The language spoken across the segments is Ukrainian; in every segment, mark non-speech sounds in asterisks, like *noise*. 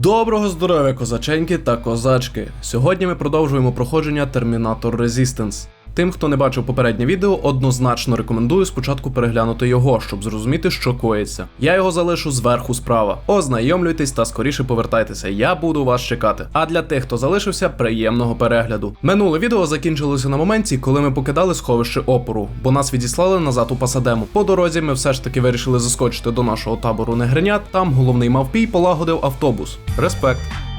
Доброго здоров'я, козаченьки та козачки. Сьогодні ми продовжуємо проходження Термінатор Resistance. Тим, хто не бачив попереднє відео, однозначно рекомендую спочатку переглянути його, щоб зрозуміти, що коїться. Я його залишу зверху справа. Ознайомлюйтесь та скоріше повертайтеся. Я буду вас чекати. А для тих, хто залишився, приємного перегляду. Минуле відео закінчилося на моменті, коли ми покидали сховище опору, бо нас відіслали назад у Пасадему. По дорозі ми все ж таки вирішили заскочити до нашого табору негринят. Там головний мавпій полагодив автобус. Респект.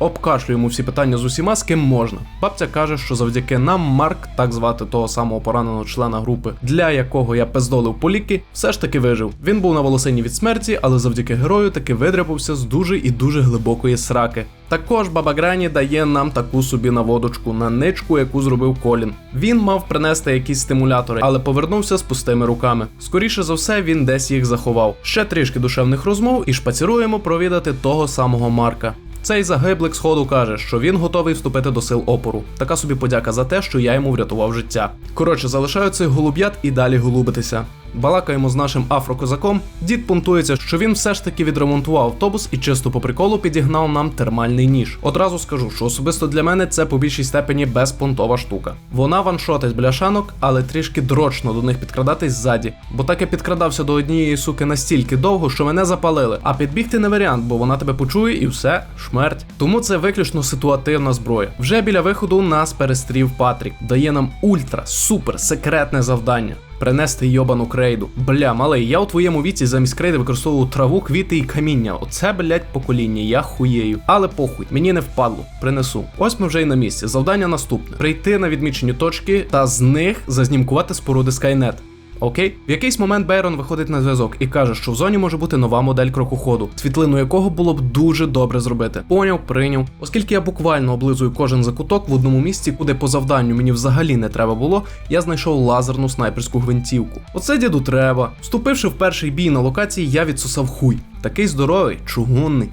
Обкашлюємо всі питання з усіма, з ким можна. Бабця каже, що завдяки нам Марк, так звати того самого пораненого члена групи, для якого я пиздолив по ліки, все ж таки вижив. Він був на волосині від смерті, але завдяки герою таки видряпався з дуже і дуже глибокої сраки. Також баба Грані дає нам таку собі наводочку на ничку, яку зробив Колін. Він мав принести якісь стимулятори, але повернувся з пустими руками. Скоріше за все, він десь їх заховав. Ще трішки душевних розмов і шпаціруємо провідати того самого Марка. Цей загиблик сходу каже, що він готовий вступити до сил опору. Така собі подяка за те, що я йому врятував життя. Коротше, залишаю цих голуб'ят і далі голубитися. Балакаємо з нашим афрокозаком. Дід пунктується, що він все ж таки відремонтував автобус і чисто по приколу підігнав нам термальний ніж. Одразу скажу, що особисто для мене це по більшій степені безпонтова штука. Вона ваншотить бляшанок, але трішки дрочно до них підкрадатись ззаді. Бо так я підкрадався до однієї суки настільки довго, що мене запалили. А підбігти не варіант, бо вона тебе почує і все, шмерть. Тому це виключно ситуативна зброя. Вже біля виходу нас перестрів Патрік, дає нам ультра, супер, секретне завдання. Принести йобану крейду. Бля, малий, я у твоєму віці замість крейди використовував траву, квіти і каміння. Оце, блять, покоління, я хуєю. Але похуй, мені не впадло. Принесу. Ось ми вже й на місці. Завдання наступне: прийти на відмічені точки та з них зазнімкувати споруди Skynet. Окей, в якийсь момент Бейрон виходить на зв'язок і каже, що в зоні може бути нова модель крокоходу, світлину якого було б дуже добре зробити. Поняв, прийняв. Оскільки я буквально облизую кожен закуток в одному місці, куди по завданню мені взагалі не треба було, я знайшов лазерну снайперську гвинтівку. Оце діду треба. Вступивши в перший бій на локації, я відсосав хуй. Такий здоровий, чугунний.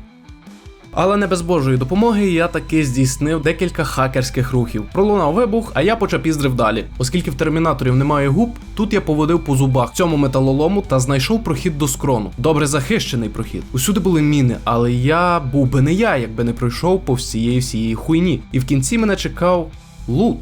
Але не без Божої допомоги я таки здійснив декілька хакерських рухів. Пролунав вибух, а я почав піздрив далі. Оскільки в термінаторів немає губ, тут я поводив по зубах цьому металолому та знайшов прохід до скрону. Добре захищений прохід. Усюди були міни, але я був би не я, якби не пройшов по всієї всієї хуйні. І в кінці мене чекав лут.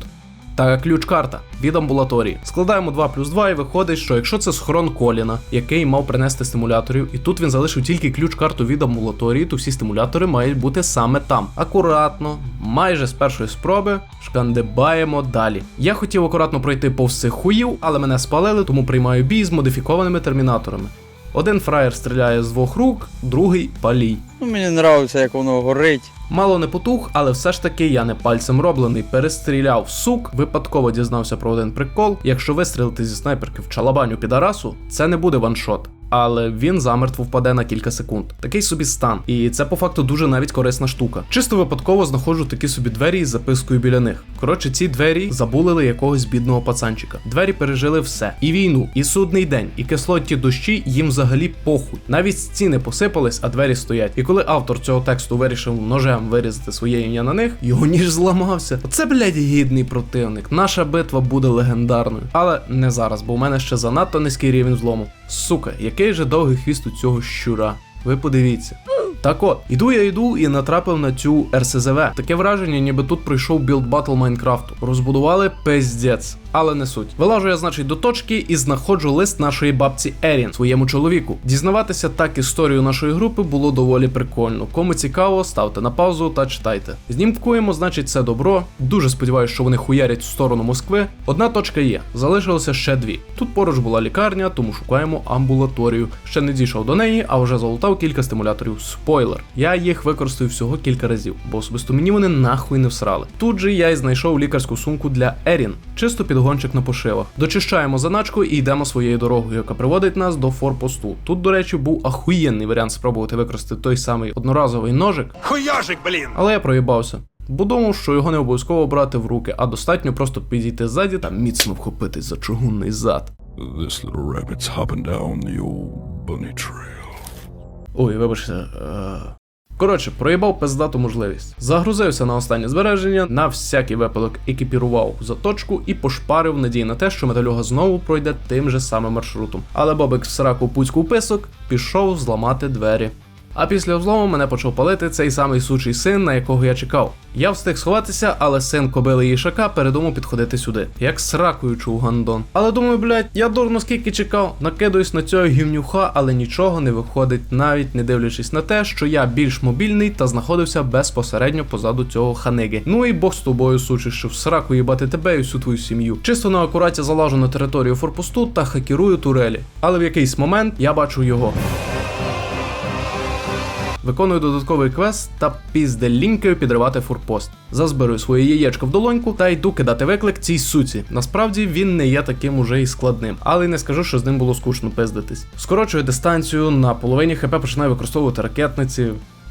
Та ключ-карта від амбулаторії. Складаємо 2 плюс 2 і виходить, що якщо це схорон Коліна, який мав принести стимуляторів, і тут він залишив тільки ключ-карту від амбулаторії, то всі стимулятори мають бути саме там. Акуратно, майже з першої спроби, шкандибаємо далі. Я хотів акуратно пройти повз цих хуїв, але мене спалили, тому приймаю бій з модифікованими термінаторами. Один фраєр стріляє з двох рук, другий палій. Ну, мені нравиться, як воно горить. Мало не потух, але все ж таки я не пальцем роблений. Перестріляв сук, випадково дізнався про один прикол. Якщо вистрілити зі снайперки в чалабаню підарасу, це не буде ваншот. Але він замертво впаде на кілька секунд. Такий собі стан. І це по факту дуже навіть корисна штука. Чисто випадково знаходжу такі собі двері із запискою біля них. Коротше, ці двері забулили якогось бідного пацанчика. Двері пережили все: і війну, і судний день, і кислотні дощі їм взагалі похуй. Навіть стіни посипались, а двері стоять. І коли автор цього тексту вирішив ножем вирізати своє ім'я на них, його ніж зламався. Оце, блядь, гідний противник. Наша битва буде легендарною. Але не зараз, бо у мене ще занадто низький рівень злому. Сука, який же довгий хвіст у цього щура. Ви подивіться. Так от, іду я йду і натрапив на цю РСЗВ. Таке враження, ніби тут пройшов білд батл Майнкрафту. Розбудували пиздець, але не суть. Вилажу я, значить, до точки і знаходжу лист нашої бабці Ерін, своєму чоловіку. Дізнаватися так історію нашої групи було доволі прикольно. Кому цікаво, ставте на паузу та читайте. Знімкуємо, значить, це добро. Дуже сподіваюся, що вони хуярять в сторону Москви. Одна точка є, залишилося ще дві. Тут поруч була лікарня, тому шукаємо амбулаторію. Ще не дійшов до неї, а вже залутав кілька стимуляторів. Спойлер. Я їх використаю всього кілька разів, бо особисто мені вони нахуй не всрали. Тут же я й знайшов лікарську сумку для Ерін, чисто підгончик на пошивах. Дочищаємо заначку і йдемо своєю дорогою, яка приводить нас до форпосту. Тут, до речі, був ахуєнний варіант спробувати використати той самий одноразовий ножик, Хуяжик, блін! але я проїбався. Бо думав, що його не обов'язково брати в руки, а достатньо просто підійти ззаді та міцно вхопитись за чугунний зад. This little rabbit's hopping down the old bunny trail. Ой, вибачте. Е... Коротше, проїбав пиздату можливість. Загрузився на останнє збереження, на всякий випадок екіпірував заточку і пошпарив надії на те, що металюга знову пройде тим же самим маршрутом. Але Бобик в сраку пуцьку писок пішов зламати двері. А після взлому мене почав палити цей самий сучий син, на якого я чекав. Я встиг сховатися, але син кобили їшака передумав підходити сюди, як сракою чув гандон. Але думаю, блядь, я дурно скільки чекав, накидуюсь на цього гівнюха, але нічого не виходить, навіть не дивлячись на те, що я більш мобільний та знаходився безпосередньо позаду цього ханиги. Ну і бог з тобою, сучий, що в сраку їбати тебе і всю твою сім'ю. Чисто на акураті залажу на територію форпосту та хакерую турелі. Але в якийсь момент я бачу його. Виконую додатковий квест та пізделінькою підривати форпост. Зазбирую своє яєчко в долоньку та йду кидати виклик цій суці. Насправді він не є таким уже і складним, але й не скажу, що з ним було скучно пиздитись. Скорочую дистанцію, на половині хп починаю використовувати ракетниці.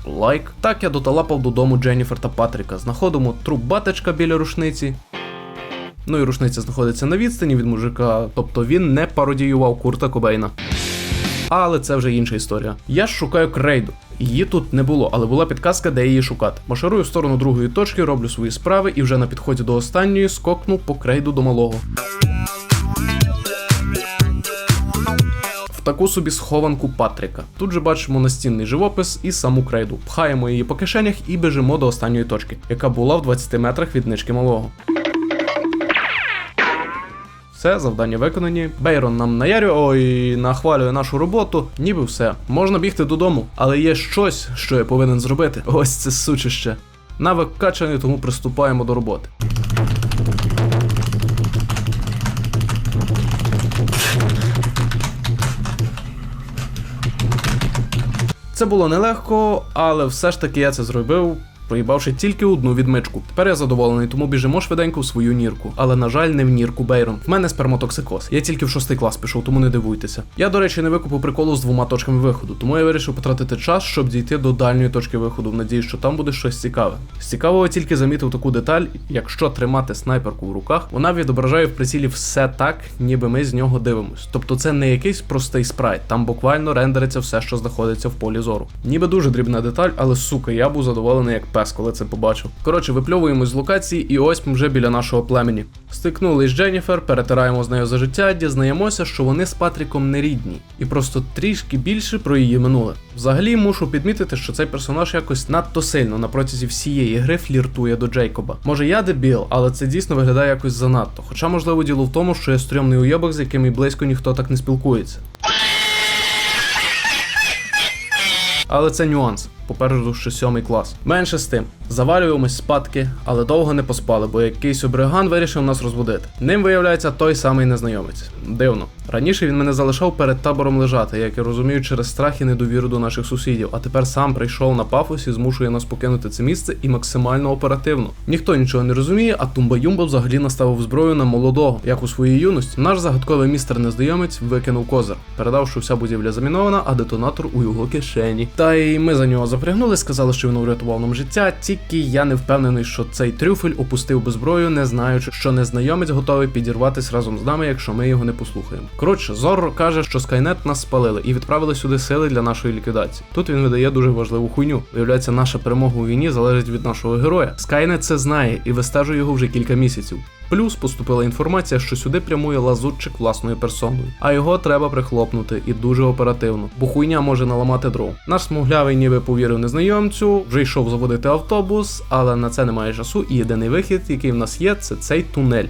Лайк. Так я доталапав додому Дженніфер та Патріка. Знаходимо труп батечка біля рушниці. Ну і рушниця знаходиться на відстані від мужика, тобто він не пародіював Курта Кобейна. Але це вже інша історія. Я ж шукаю крейду. Її тут не було, але була підказка, де її шукати. Марширую в сторону другої точки, роблю свої справи і вже на підході до останньої скокну по крейду до малого. Таку собі схованку Патріка. Тут же бачимо настінний живопис і саму крейду. Пхаємо її по кишенях і біжимо до останньої точки, яка була в 20 метрах від нички малого. Все, завдання виконані. Бейрон нам наярює, ой, нахвалює нашу роботу, ніби все. Можна бігти додому, але є щось, що я повинен зробити. Ось це сучище. Навик качаний, тому приступаємо до роботи. Це було нелегко, але все ж таки я це зробив. Проїбавши тільки одну відмичку. Тепер я задоволений, тому біжимо швиденько в свою нірку. Але на жаль, не в нірку Бейрон. В мене спермотоксикоз. Я тільки в шостий клас пішов, тому не дивуйтеся. Я, до речі, не викупив приколу з двома точками виходу, тому я вирішив потратити час, щоб дійти до дальньої точки виходу. В надії, що там буде щось цікаве. З цікавого тільки замітив таку деталь: якщо тримати снайперку в руках, вона відображає в прицілі все так, ніби ми з нього дивимось. Тобто це не якийсь простий спрайт, там буквально рендериться все, що знаходиться в полі зору. Ніби дуже дрібна деталь, але сука, я був задоволений як пес, коли це побачив. Коротше, випльовуємось з локації, і ось ми вже біля нашого племені. Стикнулись з Дженніфер, перетираємо з нею за життя, дізнаємося, що вони з Патріком не рідні, і просто трішки більше про її минуле. Взагалі мушу підмітити, що цей персонаж якось надто сильно на протязі всієї гри фліртує до Джейкоба. Може я дебіл, але це дійсно виглядає якось занадто. Хоча, можливо, діло в тому, що я стрьомний уйобок, з яким і близько ніхто так не спілкується. Але це нюанс. Попереду ще сьомий клас. Менше з тим, завалюємось спадки, але довго не поспали, бо якийсь обриган вирішив нас розбудити. Ним виявляється той самий незнайомець. Дивно. Раніше він мене залишав перед табором лежати, як я розумію, через страх і недовіру до наших сусідів, а тепер сам прийшов на пафосі, змушує нас покинути це місце і максимально оперативно. Ніхто нічого не розуміє, а Тумба Юмба взагалі наставив зброю на молодого. Як у своїй юності, наш загадковий містер незнайомець викинув козир, передав, що вся будівля замінована, а детонатор у його кишені. Та й ми за нього запрягнули, сказали, що він врятував нам життя. Тільки я не впевнений, що цей трюфель опустив би зброю, не знаючи, що незнайомець готовий підірватись разом з нами, якщо ми його не послухаємо. Коротше, Зорро каже, що Скайнет нас спалили і відправили сюди сили для нашої ліквідації. Тут він видає дуже важливу хуйню. Виявляється, наша перемога у війні залежить від нашого героя. Скайнет це знає і вистежує його вже кілька місяців. Плюс поступила інформація, що сюди прямує лазутчик власною персоною, а його треба прихлопнути і дуже оперативно, бо хуйня може наламати дров. Наш смуглявий ніби повірив незнайомцю, вже йшов заводити автобус, але на це немає часу, і єдиний вихід, який в нас є, це цей тунель.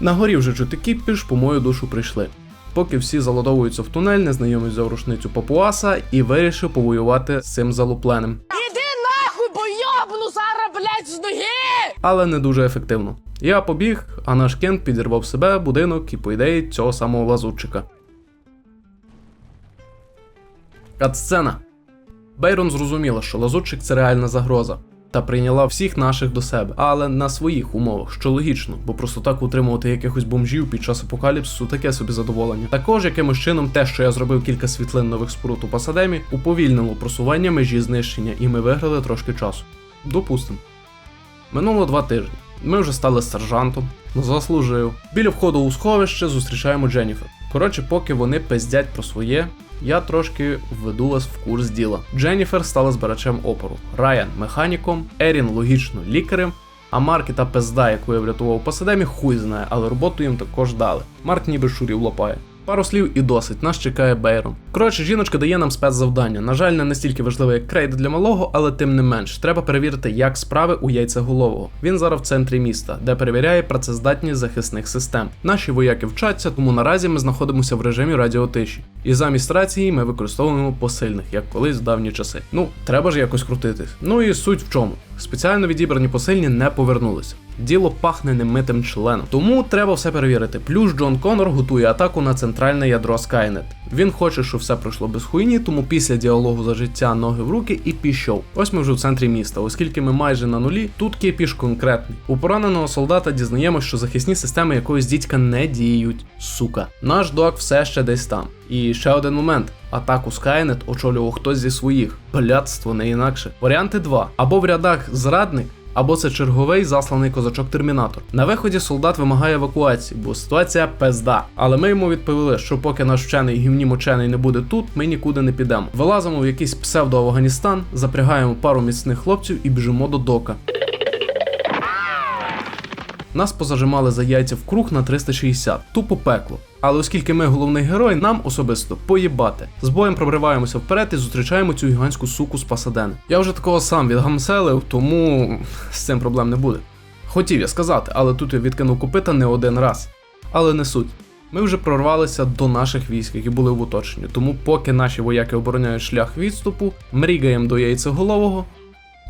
На горі вже чути кіпіш, по мою душу прийшли. Поки всі заладовуються в тунель, незнайомець взяв рушницю папуаса і вирішив повоювати з цим залупленим. Іди нахуй, бо йобну зараз, блядь, з ноги! Але не дуже ефективно. Я побіг, а наш Кент підірвав себе, будинок і, по ідеї, цього самого лазутчика. Катсцена. Бейрон зрозуміла, що лазутчик це реальна загроза. Та прийняла всіх наших до себе, але на своїх умовах, що логічно, бо просто так утримувати якихось бомжів під час апокаліпсису таке собі задоволення. Також якимось чином те, що я зробив кілька світлин нових споруд у Пасадемі, уповільнило просування межі знищення, і ми виграли трошки часу. Допустимо. Минуло два тижні. Ми вже стали сержантом, заслужив. Біля входу у сховище зустрічаємо Дженніфер. Коротше, поки вони пиздять про своє, я трошки введу вас в курс діла. Дженніфер стала збирачем опору, Райан механіком, Ерін логічно лікарем. А Марк і та пизда, яку я врятував по Садемі, хуй знає, але роботу їм також дали. Марк ніби шурів лопає. Пару слів і досить, нас чекає Бейрон. Коротше, жіночка дає нам спецзавдання. На жаль, не настільки важливе, як крейд для малого, але тим не менш, треба перевірити, як справи у яйцеголового. Він зараз в центрі міста, де перевіряє працездатність захисних систем. Наші вояки вчаться, тому наразі ми знаходимося в режимі радіотиші. І замість рації ми використовуємо посильних, як колись в давні часи. Ну, треба ж якось крутитись. Ну і суть в чому. Спеціально відібрані посильні не повернулися. Діло пахне немитим членом. Тому треба все перевірити. Плюс Джон Конор готує атаку на центральне ядро Skynet. Він хоче, щоб все пройшло без хуйні, тому після діалогу за життя ноги в руки і пішов. Ось ми вже в центрі міста, оскільки ми майже на нулі, тут кипіш конкретний. У пораненого солдата дізнаємось, що захисні системи якогось дідька не діють. Сука. Наш док все ще десь там. І ще один момент. Атаку Skynet очолював хтось зі своїх. Блядство не інакше. Варіанти два. Або в рядах зрадник, або це черговий засланий козачок Термінатор. На виході солдат вимагає евакуації, бо ситуація пизда. Але ми йому відповіли, що поки наш вчений гівні мучений не буде тут, ми нікуди не підемо. Вилазимо в якийсь псевдо-Афганістан, запрягаємо пару міцних хлопців і біжимо до дока. Нас позажимали за яйця в круг на 360, тупо пекло. Але оскільки ми головний герой, нам особисто поїбати. З боєм пробриваємося вперед і зустрічаємо цю гігантську суку з Пасадени. Я вже такого сам відгамселив, тому з цим проблем не буде. Хотів я сказати, але тут я відкинув копита не один раз. Але не суть. Ми вже прорвалися до наших військ, які були в оточенні. Тому, поки наші вояки обороняють шлях відступу, мрігаємо до яйцеголового.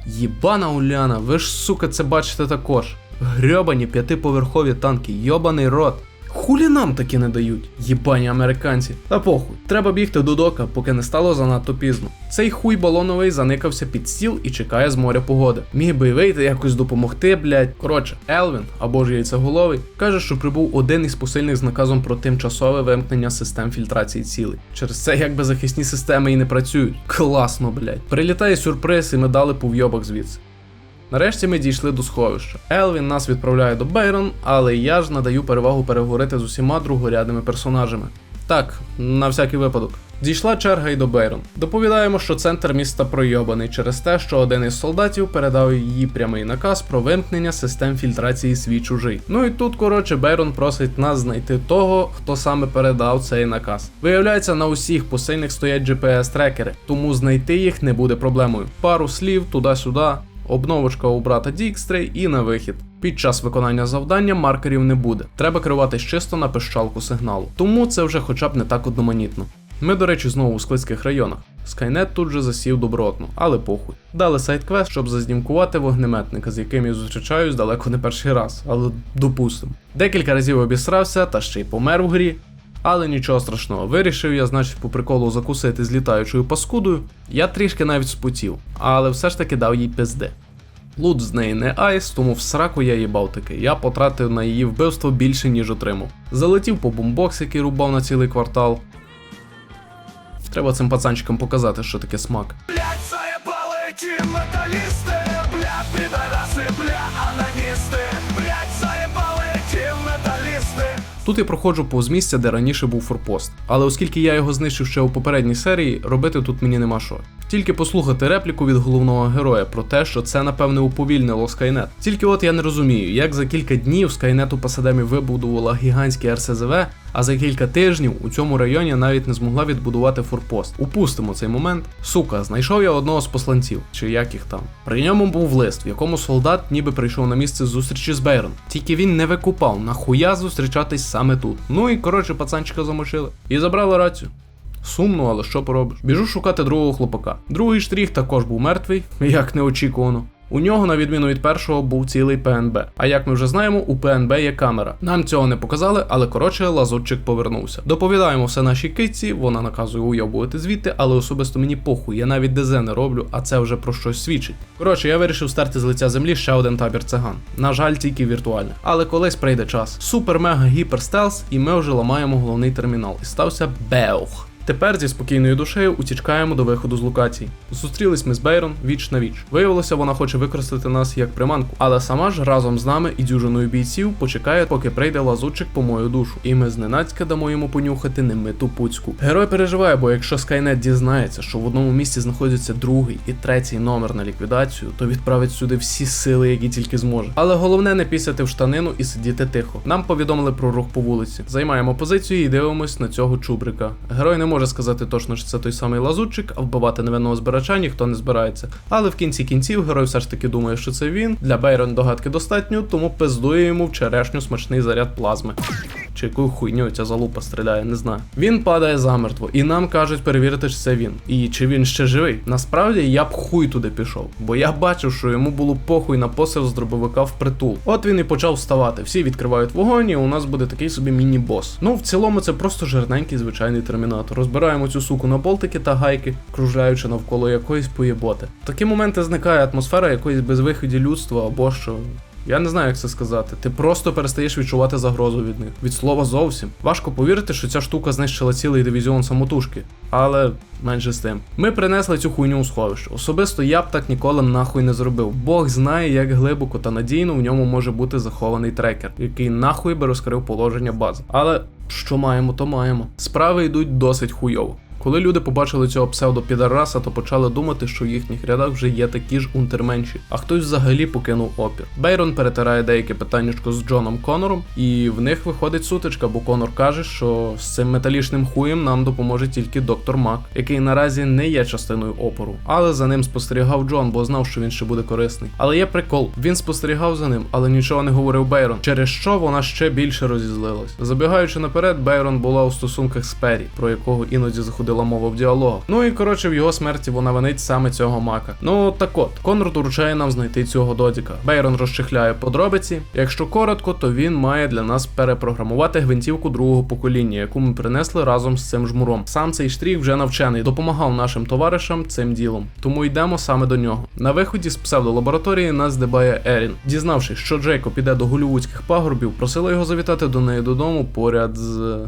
Єбана Уляна, ви ж сука це бачите також. Грьобані п'ятиповерхові танки, йобаний рот. Хулі нам таки не дають, єбані американці. Та похуй, треба бігти до дока, поки не стало занадто пізно. Цей хуй балоновий заникався під стіл і чекає з моря погоди. Міг би вийти якось допомогти, блять. Коротше, Елвін або ж яйцеголовий каже, що прибув один із посильних з наказом про тимчасове вимкнення систем фільтрації цілей. Через це якби захисні системи і не працюють. Класно, блять. Прилітає сюрприз, і ми дали повйобок звідси. Нарешті ми дійшли до сховища. Елвін нас відправляє до Бейрон, але я ж надаю перевагу переговорити з усіма другорядними персонажами. Так, на всякий випадок. Дійшла черга й до Бейрон. Доповідаємо, що центр міста пройобаний через те, що один із солдатів передав їй прямий наказ про вимкнення систем фільтрації свій чужий. Ну і тут, коротше, Бейрон просить нас знайти того, хто саме передав цей наказ. Виявляється, на усіх посильних стоять GPS-трекери, тому знайти їх не буде проблемою. Пару слів туди-сюди. Обновочка у брата Дікстрей і на вихід. Під час виконання завдання маркерів не буде. Треба керуватись чисто на пищалку сигналу. Тому це вже хоча б не так одноманітно. Ми, до речі, знову у складських районах. Скайнет тут же засів добротно, але похуй. Дали сайт-квест, щоб зазнімкувати вогнеметника, з яким я зустрічаюсь далеко не перший раз, але допустимо. Декілька разів обісрався та ще й помер в грі. Але нічого страшного, вирішив я, значить, по приколу закусити з літаючою паскудою. Я трішки навіть спотів, але все ж таки дав їй пизди. Лут з неї не айс, тому в сраку я їбав таки. Я потратив на її вбивство більше, ніж отримав. Залетів по бомбокс, який рубав на цілий квартал. Треба цим пацанчикам показати, що таке смак. Блять, заебалы эти Тут я проходжу повз місця, де раніше був форпост. Але оскільки я його знищив ще у попередній серії, робити тут мені нема що. Тільки послухати репліку від головного героя про те, що це напевне уповільнило Скайнет. Тільки от я не розумію, як за кілька днів Скайнет у Пасадемі вибудувала гігантське РСЗВ, а за кілька тижнів у цьому районі навіть не змогла відбудувати форпост. Упустимо цей момент. Сука, знайшов я одного з посланців, чи як їх там. При ньому був лист, в якому солдат ніби прийшов на місце зустрічі з Бейрон. Тільки він не викупав, нахуя зустрічатись саме тут. Ну і коротше, пацанчика замочили. І забрали рацію. Сумно, але що поробиш? Біжу шукати другого хлопака. Другий штрих також був мертвий, *laughs* як неочікувано. У нього, на відміну від першого, був цілий ПНБ. А як ми вже знаємо, у ПНБ є камера. Нам цього не показали, але коротше лазутчик повернувся. Доповідаємо все нашій китці, вона наказує уйобувати звідти, але особисто мені похуй, я навіть ДЗ не роблю, а це вже про щось свідчить. Коротше, я вирішив стерти з лиця землі ще один табір циган. На жаль, тільки віртуальний. Але колись прийде час. Супер мега гіпер стелс, і ми вже ламаємо головний термінал. І стався Беух. Тепер зі спокійною душею утічкаємо до виходу з локації. Зустрілись ми з Бейрон віч на віч. Виявилося, вона хоче використати нас як приманку, але сама ж разом з нами і дюжиною бійців почекає, поки прийде лазутчик по мою душу. І ми зненацька дамо йому понюхати немиту пуцьку. Герой переживає, бо якщо Скайнет дізнається, що в одному місці знаходиться другий і третій номер на ліквідацію, то відправить сюди всі сили, які тільки зможе. Але головне не пісяти в штанину і сидіти тихо. Нам повідомили про рух по вулиці. Займаємо позицію і дивимось на цього чубрика. Герой не може сказати точно, що це той самий лазутчик, а вбивати невинного збирача ніхто не збирається. Але в кінці кінців герой все ж таки думає, що це він. Для Бейрон догадки достатньо, тому пиздує йому в черешню смачний заряд плазми. Чи якою хуйньою ця залупа стріляє, не знаю. Він падає замертво, і нам кажуть перевірити, чи це він. І чи він ще живий. Насправді я б хуй туди пішов, бо я бачив, що йому було похуй на посил з дробовика в притул. От він і почав вставати. Всі відкривають вогонь, і у нас буде такий собі міні-бос. Ну, в цілому, це просто жирненький звичайний термінатор. Розбираємо цю суку на болтики та гайки, кружляючи навколо якоїсь поєботи. В такі моменти зникає атмосфера якоїсь безвиході людства або що. Я не знаю, як це сказати. Ти просто перестаєш відчувати загрозу від них. Від слова зовсім. Важко повірити, що ця штука знищила цілий дивізіон самотужки. Але менше з тим. Ми принесли цю хуйню у сховище. Особисто я б так ніколи нахуй не зробив. Бог знає, як глибоко та надійно в ньому може бути захований трекер, який нахуй би розкрив положення бази. Але що маємо, то маємо. Справи йдуть досить хуйово. Коли люди побачили цього псевдопідараса, то почали думати, що в їхніх рядах вже є такі ж унтерменші, а хтось взагалі покинув опір. Бейрон перетирає деяке питаннячко з Джоном Конором, і в них виходить сутичка, бо Конор каже, що з цим металічним хуєм нам допоможе тільки доктор Мак, який наразі не є частиною опору. Але за ним спостерігав Джон, бо знав, що він ще буде корисний. Але є прикол, він спостерігав за ним, але нічого не говорив Бейрон, через що вона ще більше розізлилась. Забігаючи наперед, Бейрон була у стосунках з Пері, про якого іноді заходила мова в діалогах. Ну і коротше, в його смерті вона винить саме цього мака. Ну так от, Конор доручає нам знайти цього додіка. Бейрон розчехляє подробиці. Якщо коротко, то він має для нас перепрограмувати гвинтівку другого покоління, яку ми принесли разом з цим жмуром. Сам цей штрих вже навчений, допомагав нашим товаришам цим ділом. Тому йдемо саме до нього. На виході з псевдолабораторії нас здибає Ерін. Дізнавшись, що Джейко піде до голівудських пагорбів, просила його завітати до неї додому поряд з.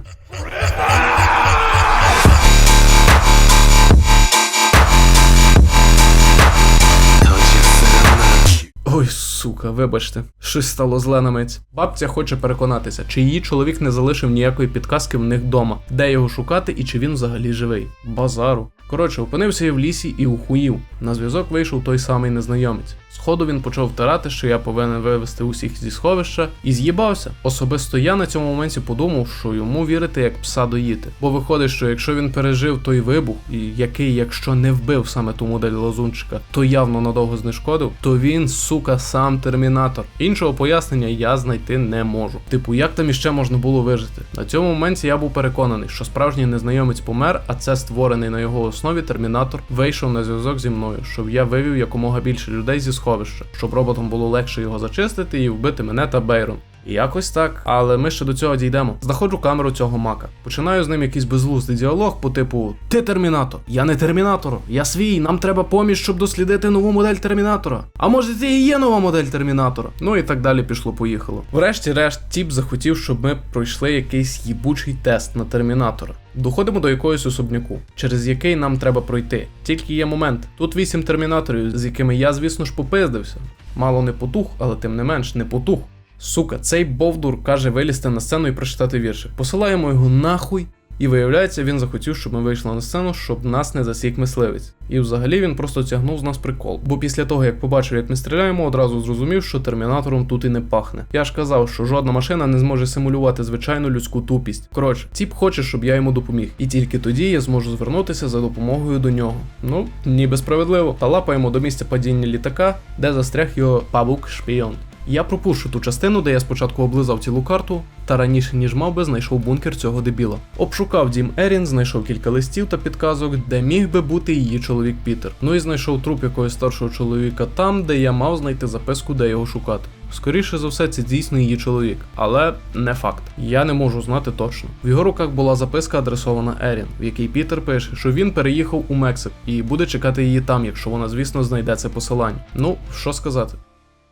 Ой, сука, вибачте, щось стало зле на мить. Бабця хоче переконатися, чи її чоловік не залишив ніякої підказки в них вдома, де його шукати і чи він взагалі живий. Базару. Коротше, опинився я в лісі і ухуїв. На зв'язок вийшов той самий незнайомець. Сходу він почав втирати, що я повинен вивести усіх зі сховища, і з'їбався. Особисто я на цьому моменті подумав, що йому вірити як пса доїти. Бо виходить, що якщо він пережив той вибух, який, якщо не вбив саме ту модель лазунчика, то явно надовго знешкодив, то він, сука, сам термінатор. Іншого пояснення я знайти не можу. Типу, як там іще можна було вижити? На цьому моменті я був переконаний, що справжній незнайомець помер, а це створений на його основі термінатор вийшов на зв'язок зі мною, щоб я вивів якомога більше людей зі сховища, щоб роботам було легше його зачистити і вбити мене та Бейрон. І якось так, але ми ще до цього дійдемо. Знаходжу камеру цього мака. Починаю з ним якийсь безглуздий діалог по типу: Ти термінатор, я не термінатор, я свій, нам треба поміч, щоб дослідити нову модель термінатора. А може ти і є нова модель термінатора? Ну і так далі пішло-поїхало. Врешті-решт, тіп захотів, щоб ми пройшли якийсь їбучий тест на термінатора. Доходимо до якогось особняку, через який нам треба пройти. Тільки є момент. Тут вісім термінаторів, з якими я, звісно ж, попиздився. Мало не потух, але тим не менш не потух. Сука, цей Бовдур каже вилізти на сцену і прочитати вірші. Посилаємо його нахуй. І виявляється, він захотів, щоб ми вийшли на сцену, щоб нас не засік мисливець. І взагалі він просто тягнув з нас прикол. Бо після того, як побачив, як ми стріляємо, одразу зрозумів, що термінатором тут і не пахне. Я ж казав, що жодна машина не зможе симулювати звичайну людську тупість. Коротше, ціп хоче, щоб я йому допоміг. І тільки тоді я зможу звернутися за допомогою до нього. Ну, ніби справедливо. Та лапаємо до місця падіння літака, де застряг його павук шпіон. Я пропущу ту частину, де я спочатку облизав цілу карту, та раніше ніж мав би знайшов бункер цього дебіла. Обшукав дім Ерін, знайшов кілька листів та підказок, де міг би бути її чоловік Пітер. Ну і знайшов труп якогось старшого чоловіка там, де я мав знайти записку, де його шукати. Скоріше за все, це дійсно її чоловік, але не факт. Я не можу знати точно. В його руках була записка, адресована Ерін, в якій Пітер пише, що він переїхав у Мексик і буде чекати її там, якщо вона, звісно, знайде це посилання. Ну, що сказати.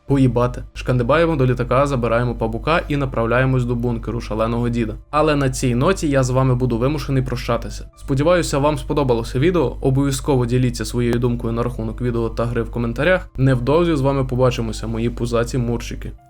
Поїбати. Шкандибаємо до літака, забираємо пабука і направляємось до бункеру шаленого діда. Але на цій ноті я з вами буду вимушений прощатися. Сподіваюся, вам сподобалося відео. Обов'язково діліться своєю думкою на рахунок відео та гри в коментарях. Невдовзі з вами побачимося, мої пузаті мурчики.「